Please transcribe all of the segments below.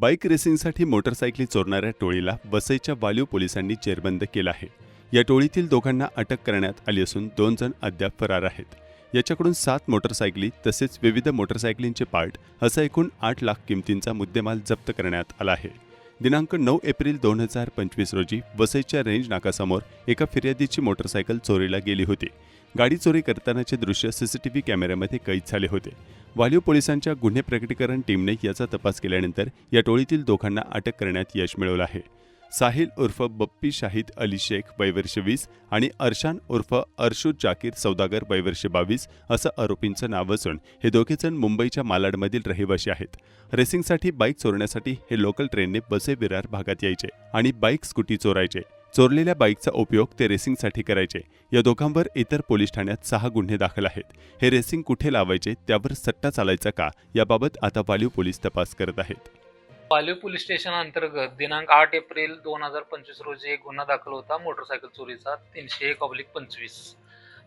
Bike रेसिंगसाठी मोटरसायकली चोरणाऱ्या टोळीला वसईच्या वालीव पोलिसांनी जेरबंद केलं आहे. या टोळीतील दोघांना अटक करण्यात आली असून दोन जण अद्याप फरार आहेत. याच्याकडून सात मोटरसायकली तसेच विविध मोटरसायकलींचे पार्ट असा एकूण आठ लाख किमतींचा मुद्देमाल जप्त करण्यात आला आहे. दिनांक नऊ एप्रिल दोन हजार पंचवीस रोजी वसईच्या रेंज नाकासमोर एका फिर्यादीची मोटरसायकल चोरीला गेली होती. गाडी चोरी करतानाचे दृश्य सीसीटीव्ही कॅमेऱ्यामध्ये कैद झाले होते. वालीव पोलिसांच्या गुन्हे प्रकटीकरण टीमने याचा तपास केल्यानंतर या टोळीतील दोघांना अटक करण्यात यश मिळवलं आहे. साहिल उर्फ बप्पी शाहिद अली शेख वयवर्ष वीस आणि अर्शान उर्फ अर्शू जाकीर सौदागर वयवर्ष बावीस असं आरोपींचं नाव असून हे दोघेजण मुंबईच्या मालाडमधील रहिवाशी आहेत. रेसिंगसाठी बाईक चोरण्यासाठी हे लोकल ट्रेनने बसे विरार भागात यायचे आणि बाईक स्कूटी चोरायचे. चोरलेल्या बाईकचा उपयोग ते रेसिंगसाठी करायचे. या दोघांवर इतर पोलीस ठाण्यात सहा गुन्हे दाखल आहेत. हे रेसिंग कुठे लावायचे त्यावर सट्टा चालायचा का याबाबत आता वालीव पोलीस तपास करत आहेत. पालवी पोलीस स्टेशन अंतर्गत दिनांक आठ एप्रिल दोन हजार पंचवीस रोजी एक गुन्हा दाखल होता मोटरसायकल चोरीचा तीनशे एक ऑब्लिक पंचवीस.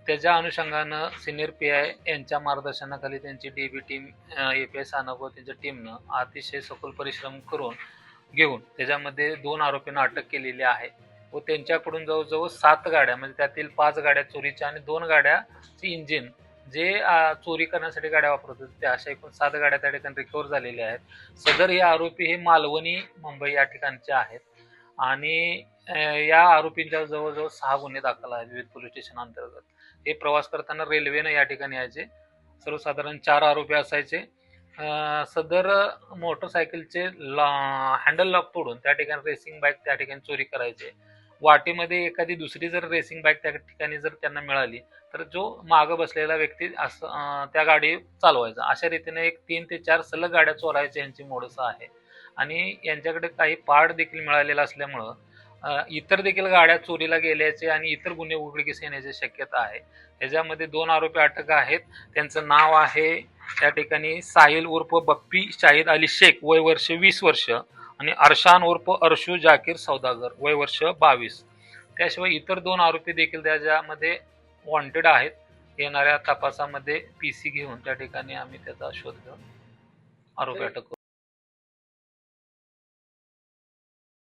त्याच्या अनुषंगानं सिनियर पी आय यांच्या मार्गदर्शनाखाली त्यांची D B team A P I Sanap व त्यांच्या टीमनं अतिशय सखोल परिश्रम करून घेऊन त्याच्यामध्ये दोन आरोपींना अटक केलेली आहे व त्यांच्याकडून जवळजवळ सात गाड्या म्हणजे त्यातील पाच गाड्या चोरीच्या आणि दोन गाड्याची इंजिन जे चोरी करण्यासाठी गाड्या वापरत होते त्या अशा एकूण सात गाड्या त्या ठिकाणी रिकवर झालेल्या आहेत. सदर हे आरोपी हे मालवणी मुंबई या ठिकाणचे आहेत. आणि या आरोपींच्या जवळजवळ सहा गुन्हे दाखल आहेत विविध पोलीस स्टेशन अंतर्गत. हे प्रवास करताना रेल्वेनं या ठिकाणी यायचे. सर्वसाधारण चार आरोपी असायचे. सदर मोटरसायकलचे हँडल लॉक तोडून त्या ठिकाणी रेसिंग बाईक त्या ठिकाणी चोरी करायचे. वाटेमध्ये एखादी दुसरी जर रेसिंग बाईक त्या ठिकाणी जर त्यांना मिळाली तर जो मागं बसलेला व्यक्ती असं त्या गाडी चालवायचा. अशा रीतीने एक तीन ते चार सलग गाड्या चोरायच्या यांची मोडस आहे. आणि यांच्याकडे काही पार्ट देखील मिळालेला असल्यामुळं इतर देखील गाड्या चोरीला गेल्याचे आणि इतर गुन्हे उघडकीस येण्याची शक्यता आहे. ह्याच्यामध्ये दोन आरोपी अटक आहेत. त्यांचं नाव आहे त्या ठिकाणी साहिल उर्फ बप्पी शाहिद अली शेख. वय वर्ष वीस वर्ष. आणि अर्शान उर्फ अर्शू जाकीर सौदागर वय वर्ष बावीस. त्याशिवाय इतर दोन आरोपी देखील त्याच्यामध्ये वॉन्टेड आहेत येणाऱ्या तपासामध्ये पी सी घेऊन त्या ठिकाणी आम्ही त्याचा शोध घेऊन आरोपी अटक करू.